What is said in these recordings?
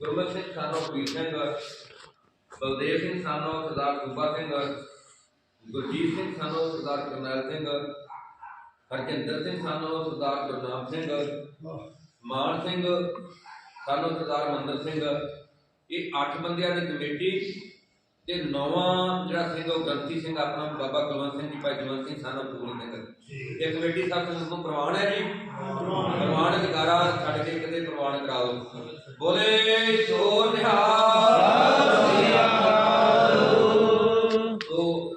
ਗੁਰਮਤ ਸਿੰਘ ਸਾਨੋ ਵੀਰ ਸਿੰਘ, ਬਲਦੇਵ ਸਿੰਘ ਸਾਨੋ, ਸਰਦਾਰ ਗੁੱਬਾ ਸਿੰਘ, ਗੁਰਜੀਤ ਸਿੰਘ ਸਾਨੋ, ਸਰਦਾਰ ਕਰਨੈਲ ਸਿੰਘ, ਹਰਜਿੰਦਰ ਸਿੰਘ ਸਾਨੋ, ਸਰਦਾਰ ਗੁਰਨਾਮ ਸਿੰਘ, ਮਾਨ ਸਿੰਘ ਸਾਨੋ, ਸਰਦਾਰ ਮੰਦਰ ਸਿੰਘ। ਇਹ ਅੱਠ ਬੰਦਿਆਂ ਦੀ ਕਮੇਟੀ ਤੇ ਨੌਵਾਂ ਜਿਹੜਾ ਸਿੰਘ ਉਹ ਗ੍ਰੰਥੀ ਸਿੰਘ ਆਪਣਾ ਬਾਬਾ ਕੁਲਵੰਤ ਸਿੰਘ ਜੀ ਭਾਈ ਕੁਲਵੰਤ ਸਿੰਘ ਸਾਨੋ ਪੂਰਨ ਸਿੰਘ ਇਹ ਕਮੇਟੀ ਸੰਗਤ ਨੂੰ ਪ੍ਰਵਾਨ ਹੈ ਜੀ? ਪ੍ਰਵਾਨ ਅਧਿਕਾਰਾ ਛੱਡ ਕੇ ਕਿਤੇ ਪ੍ਰਵਾਨ ਕਰਾ ਦਿਓ। ਬੋਲੇ ਸੋ ਨਿਹਾਲ! ਤੋ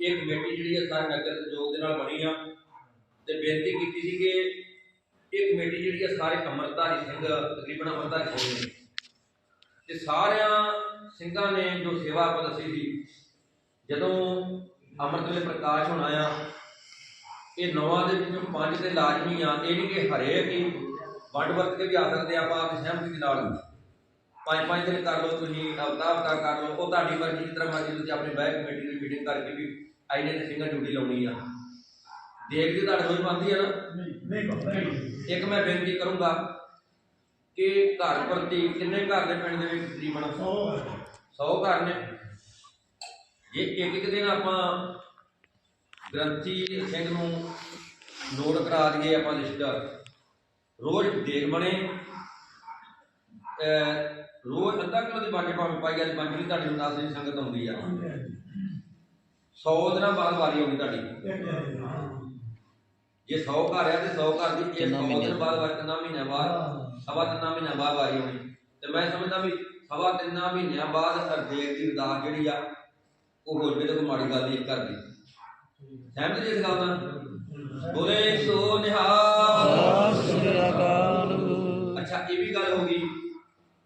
ਇਹ ਕਮੇਟੀ ਜਿਹੜੀ ਹੈ ਸਾਰੇ ਨਗਰ ਦੇ ਸਹਿਯੋਗ ਦੇ ਨਾਲ ਬਣੀ ਆ। ਤੇ ਬੇਨਤੀ ਕੀਤੀ ਸੀ ਕਿ ਇਹ ਕਮੇਟੀ ਜਿਹੜੀ ਹੈ ਸਾਰੇ ਅੰਮ੍ਰਿਤਧਾਰੀ ਸਿੰਘ ਤਕਰੀਬਨ ਅੰਮ੍ਰਿਤਧਾਰੀ ਸਿੰਘ ਨੇ। ਤੇ ਸਾਰਿਆਂ ਸਿੰਘਾਂ ਨੇ ਜੋ ਸੇਵਾ ਆਪਾਂ ਦੱਸੀ ਸੀ ਜਦੋਂ ਅੰਮ੍ਰਿਤ ਵੇਲੇ ਪ੍ਰਕਾਸ਼ ਹੋਣਾ ਆ ਇਹ ਨੌਵਾਂ ਦੇ ਵਿੱਚੋਂ ਪੰਜ ਤੇ ਲਾਜ਼ਮੀ ਆ ਇਹ ਨਹੀਂ ਕਿ ਹਰੇਕ ਹੀ ਵੰਡ ਵਰਤ ਕੇ ਵੀ ਆ ਸਕਦੇ ਆ ਆਪਾਂ ਆਪਣੀ ਸਹਿਮਤੀ ਦੇ ਨਾਲ। ਪੰਜ ਪੰਜ ਦਿਨ ਕਰ ਲਓ ਤੁਸੀਂ ਹਫਤਾ ਹਫਤਾ ਕਰ ਲਓ ਉਹ ਤੁਹਾਡੀ ਮਰਜ਼ੀ ਜਿਸ ਤਰ੍ਹਾਂ ਮਰਜ਼ੀ ਤੁਸੀਂ ਆਪਣੀ ਬੈਕ ਕਮੇਟੀ ਦੀ ਮੀਟਿੰਗ ਕਰਕੇ ਵੀ ਆਈਨੇ ਦੇ ਸਿੰਘਾਂ ਡਿਊਟੀ ਲਾਉਣੀ ਆ। ਦੇਖਦੀ ਤੁਹਾਡੇ ਕੋਈ ਬੰਦੀ ਆ ਨਾ? ਨਹੀਂ ਇੱਕ ਮੈਂ ਬੇਨਤੀ ਕਰੂੰਗਾ ਕਿ ਘਰ ਪ੍ਰਤੀ ਕਿੰਨੇ ਘਰ ਨੇ ਪਿੰਡ ਦੇ ਵਿੱਚ ਤਕਰੀਬਨ? 100 ਘਰ ਨੇ। ਜੇ ਇੱਕ ਇੱਕ ਦਿਨ ਆਪਾਂ ਗ੍ਰੰਥੀ ਸਿੰਘ ਨੂੰ ਨੋਟ ਕਰਾ ਦਈਏ ਆਪਾਂ ਲਿਸਟ ਰੋਜ਼ ਦੇਖ ਬਣੇ। ਰੋਜ਼ ਅੱਧਾ ਕਿਲੋ ਦੀ ਬਾਟੇ ਭਾਵੇਂ ਪਾਈ ਜਾਂਦੀ ਪੰਜ ਵੀ ਤੁਹਾਡੀ ਨਾਲ ਦੀ ਸੰਗਤ ਆਉਂਦੀ ਆ। 100 ਦਿਨਾਂ ਬਾਅਦ ਵਾਰੀ ਆਉਂਦੀ ਤੁਹਾਡੀ। ਜੇ 100 ਘਰ ਆ ਤੇ 100 ਘਰ ਦੀ ਇਹ 100 ਦਿਨ ਬਾਅਦ ਵਾਰੀ ਤਿੰਨਾਂ ਮਹੀਨਿਆਂ ਬਾਅਦ? ਸਵਾ ਤਿੰਨਾਂ ਮਹੀਨਿਆਂ ਬਾਅਦ ਆਈ ਆਉਣੀ ਤੇ ਮੈਂ ਸਮਝਦਾ ਵੀ ਸਵਾ ਤਿੰਨਾਂ ਮਹੀਨਿਆਂ ਬਾਅਦ ਹਰਦੇਵ ਦੀ ਅਰਦਾਸ ਜਿਹੜੀ ਆ, ਉਹ ਹੋ ਜਵੇ ਤਾਂ ਕੋਈ ਮਾੜੀ ਗੱਲ ਨਹੀਂ ਕਰਦੀ ਸਹਿਮਤ ਜੀ ਇਸ ਗੱਲ ਨਾਲ? ਬੋਲੇ ਸੋ ਨਿਹਾਲ। ਅੱਛਾ, ਇਹ ਵੀ ਗੱਲ ਹੋ ਗਈ।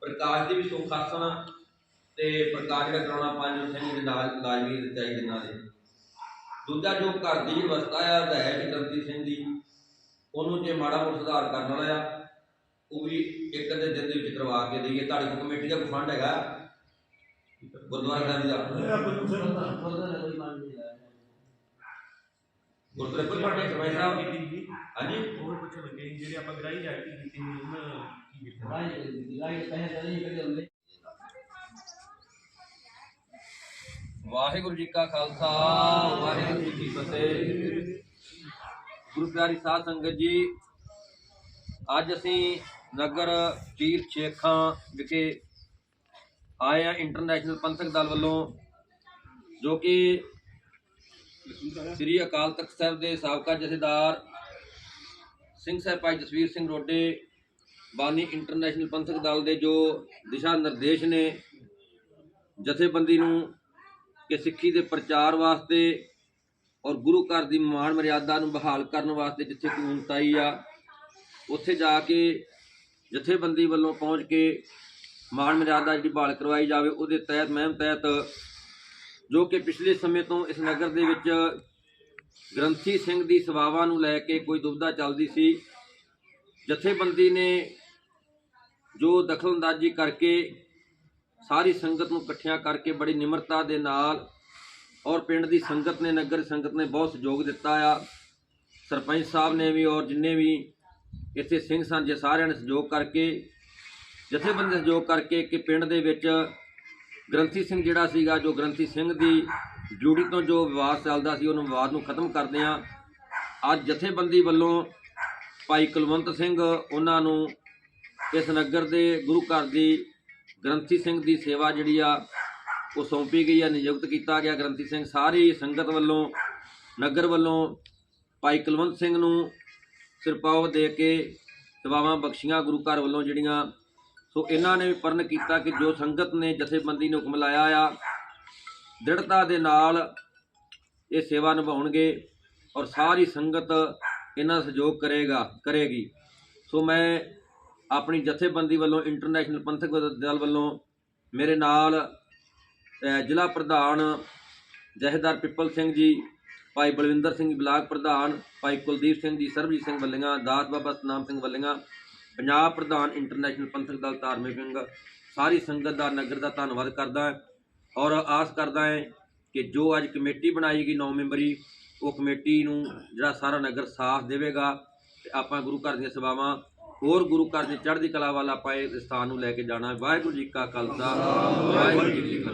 ਪ੍ਰਕਾਸ਼ ਦੀ ਵੀ ਸੁੱਖ ਆਸਣ ਤੇ ਪ੍ਰਕਾਸ਼ ਦਾ ਕਰਾਉਣਾ ਪੰਜ ਸਿੰਘ ਦੇ ਨਾਲ ਲਾਜ਼ਮੀ ਦਿੱਤਾ ਹੀ ਦਿਨਾਂ ਦੇ। ਦੂਜਾ ਜੋ ਘਰ ਦੀ ਅਵਸਥਾ ਆ ਦਹੇਜ ਗ੍ਰੰਥੀ ਸਿੰਘ ਦੀ, ਉਹਨੂੰ ਜੇ ਮਾੜਾ ਮੋਟਾ ਸੁਧਾਰ ਕਰਨ ਵਾਲਾ ਆ ਉਹ ਵੀ ਇੱਕ ਅੱਧੇ ਦਿਨ ਦੇ ਵਿੱਚ ਕਰਵਾ ਕੇ ਦਈਏ। ਤੁਹਾਡੀ ਕੋਲ ਕਮੇਟੀ ਦਾ ਕੋਈ ਫੰਡ ਹੈਗਾ? ਗੁਰਦੁਆਰਾ ਸਾਹਿਬ ਦਾ? ਗੁਰਦੁਆਰੇ ਕੋਈ ਫੰਡ ਹੈ ਸਰਪੰਚ ਸਾਹਿਬ? ਹਾਂਜੀ? ਹੋਰ ਕੁਝ ਲੱਗੇ ਜਿਹੜੇ ਆਪਾਂ ਗ੍ਰਾਈ ਜਾਤੀ ਕੀਤੀ ਸੀ ਉਹਨਾਂ ਕੀ ਕੀਤਾ ਵਾਹਿਗੁਰੂ ਜੀ ਕਾ ਖਾਲਸਾ ਵਾਹਿਗੁਰੂ ਜੀ ਕੀ ਫਤਿਹ। ਗੁਰੂ ਪਿਆਰੀ ਸਾਧ ਸੰਗਤ ਜੀ ਅੱਜ ਅਸੀਂ ਨਗਰ, ਪੀਰ ਸ਼ੇਖਾਂ ਵਿਖੇ ਆਏ ਆ ਇੰਟਰਨੈਸ਼ਨਲ ਪੰਥਕ ਦਲ ਵੱਲੋਂ, ਜੋ ਕਿ ਸ੍ਰੀ ਅਕਾਲ ਤਖਤ ਸਾਹਿਬ ਦੇ ਸਾਬਕਾ ਜਥੇਦਾਰ ਸਿੰਘ ਸਾਹਿਬ ਭਾਈ ਜਸਵੀਰ ਸਿੰਘ ਰੋਡੇ, ਬਾਨੀ ਇੰਟਰਨੈਸ਼ਨਲ ਪੰਥਕ ਦਲ ਦੇ ਜੋ ਦਿਸ਼ਾ ਨਿਰਦੇਸ਼ ਨੇ ਜਥੇਬੰਦੀ ਨੂੰ ਕਿ ਸਿੱਖੀ ਦੇ ਪ੍ਰਚਾਰ ਵਾਸਤੇ ਔਰ ਗੁਰੂ ਘਰ ਦੀ ਮਾਣ ਮਰਿਆਦਾ ਨੂੰ ਬਹਾਲ ਕਰਨ ਵਾਸਤੇ ਜਿੱਥੇ ਕਾਨੂੰਨ ਆਈ ਆ, ਉੱਥੇ ਜਾ ਕੇ ਜਥੇਬੰਦੀ ਵੱਲੋਂ ਪਹੁੰਚ ਕੇ ਮਾਣ ਮਰਿਆਦਾ ਜਿਹੜੀ ਬਹਾਲ ਕਰਵਾਈ ਜਾਵੇ, ਉਹਦੇ ਤਹਿਤ, ਮਹਿਮ ਤਹਿਤ ਜੋ ਕਿ ਪਿਛਲੇ ਸਮੇਂ ਤੋਂ ਇਸ ਨਗਰ ਦੇ ਵਿੱਚ ਗ੍ਰੰਥੀ ਸਿੰਘ ਦੀ ਸੇਵਾਵਾਂ ਨੂੰ ਲੈ ਕੇ ਕੋਈ ਦੁਬਿਧਾ ਚੱਲਦੀ ਸੀ, ਜਥੇਬੰਦੀ ਨੇ ਜੋ ਦਖਲਅੰਦਾਜ਼ੀ ਕਰਕੇ ਸਾਰੀ ਸੰਗਤ ਨੂੰ ਇਕੱਠਿਆਂ ਕਰਕੇ ਬੜੀ ਨਿਮਰਤਾ ਦੇ ਨਾਲ ਔਰ ਪਿੰਡ ਦੀ ਸੰਗਤ ਨੇ, ਨਗਰ ਸੰਗਤ ਨੇ ਬਹੁਤ ਸਹਿਯੋਗ ਦਿੱਤਾ ਆ। ਸਰਪੰਚ ਸਾਹਿਬ ਨੇ ਵੀ ਔਰ ਜਿੰਨੇ ਵੀ ਇੱਥੇ ਸਿੰਘ ਸਨ ਜੇ ਸਾਰਿਆਂ ਨੇ ਸਹਿਯੋਗ ਕਰਕੇ, ਜਥੇਬੰਦੀ ਨੇ ਸਹਿਯੋਗ ਕਰਕੇ ਕਿ ਪਿੰਡ ਦੇ ਵਿੱਚ ਗ੍ਰੰਥੀ ਸਿੰਘ ਜਿਹੜਾ ਸੀਗਾ, ਜੋ ਗ੍ਰੰਥੀ ਸਿੰਘ ਦੀ ਡਿਊਟੀ ਤੋਂ ਜੋ ਵਿਵਾਦ ਚੱਲਦਾ ਸੀ, ਉਹਨੂੰ ਵਿਵਾਦ ਨੂੰ ਖਤਮ ਕਰਦੇ ਆ ਅੱਜ ਜਥੇਬੰਦੀ ਵੱਲੋਂ ਭਾਈ ਕੁਲਵੰਤ ਸਿੰਘ, ਉਹਨਾਂ ਨੂੰ ਇਸ ਨਗਰ ਦੇ ਗੁਰੂ ਘਰ ਦੀ ਗ੍ਰੰਥੀ ਸਿੰਘ ਦੀ ਸੇਵਾ ਜਿਹੜੀ ਆ, ਉਹ ਸੌਂਪੀ ਗਈ ਆ, ਨਿਯੁਕਤ ਕੀਤਾ ਗਿਆ। ਗ੍ਰੰਥੀ ਸਿੰਘ ਸਾਰੀ ਸੰਗਤ ਵੱਲੋਂ, ਨਗਰ ਵੱਲੋਂ ਭਾਈ ਕੁਲਵੰਤ ਸਿੰਘ ਨੂੰ ਸਿਰਪਾਉ ਦੇ ਕੇ ਸੇਵਾਵਾਂ ਬਖਸ਼ੀਆਂ ਗੁਰੂ ਘਰ ਵੱਲੋਂ ਜਿਹੜੀਆਂ, ਸੋ ਇਹਨਾਂ ਨੇ ਵੀ ਪਰਨ ਕੀਤਾ ਕਿ ਜੋ ਸੰਗਤ ਨੇ ਜਥੇਬੰਦੀ ਨੂੰ ਹੁਕਮ ਲਾਇਆ ਆ, ਦ੍ਰਿੜਤਾ ਦੇ ਨਾਲ ਇਹ ਸੇਵਾ ਨਿਭਾਉਣਗੇ ਔਰ ਸਾਰੀ ਸੰਗਤ ਇਹਨਾਂ ਦਾ ਸਹਿਯੋਗ ਕਰੇਗਾ, ਕਰੇਗੀ। ਸੋ ਮੈਂ ਆਪਣੀ ਜਥੇਬੰਦੀ ਵੱਲੋਂ ਇੰਟਰਨੈਸ਼ਨਲ ਪੰਥਕ ਦਲ ਵੱਲੋਂ ਮੇਰੇ ਨਾਲ ਜ਼ਿਲ੍ਹਾ ਪ੍ਰਧਾਨ ਜਹੇਦਾਰ ਪਿੱਪਲ ਸਿੰਘ ਜੀ ਭਾਈ ਬਲਵਿੰਦਰ ਸਿੰਘ ਬਲਾਕ ਪ੍ਰਧਾਨ, ਭਾਈ ਕੁਲਦੀਪ ਸਿੰਘ ਜੀ, ਸਰਬਜੀਤ ਸਿੰਘ ਵੱਲੀਆਂ, ਦਾਸ ਬਾਬਾ ਸਤਨਾਮ ਸਿੰਘ ਵੱਲੀਆਂ, ਪੰਜਾਬ ਪ੍ਰਧਾਨ ਇੰਟਰਨੈਸ਼ਨਲ ਪੰਥਕ ਦਲ ਧਾਰਮਿਕ ਵਿੰਗ, ਸਾਰੀ ਸੰਗਤ ਦਾ ਨਗਰ ਦਾ ਧੰਨਵਾਦ ਕਰਦਾ ਔਰ ਆਸ ਕਰਦਾ ਹੈ ਕਿ ਜੋ ਅੱਜ ਕਮੇਟੀ ਬਣਾਈ ਗਈ 9 ਮੈਂਬਰੀ, ਉਹ ਕਮੇਟੀ ਨੂੰ ਜਿਹੜਾ ਸਾਰਾ ਨਗਰ ਸਾਥ ਦੇਵੇਗਾ ਤੇ ਆਪਾਂ ਗੁਰੂ ਘਰ ਦੀਆਂ ਸੇਵਾਵਾਂ ਹੋਰ ਗੁਰੂ ਘਰ ਦੀ ਚੜ੍ਹਦੀ ਕਲਾ ਵੱਲ ਆਪਾਂ ਇਹ ਸਥਾਨ ਨੂੰ ਲੈ ਕੇ ਜਾਣਾ ਵਾਹਿਗੁਰੂ ਜੀ ਕਾ ਖਾਲਸਾ, ਵਾਹਿਗੁਰੂ ਜੀ ਕੀ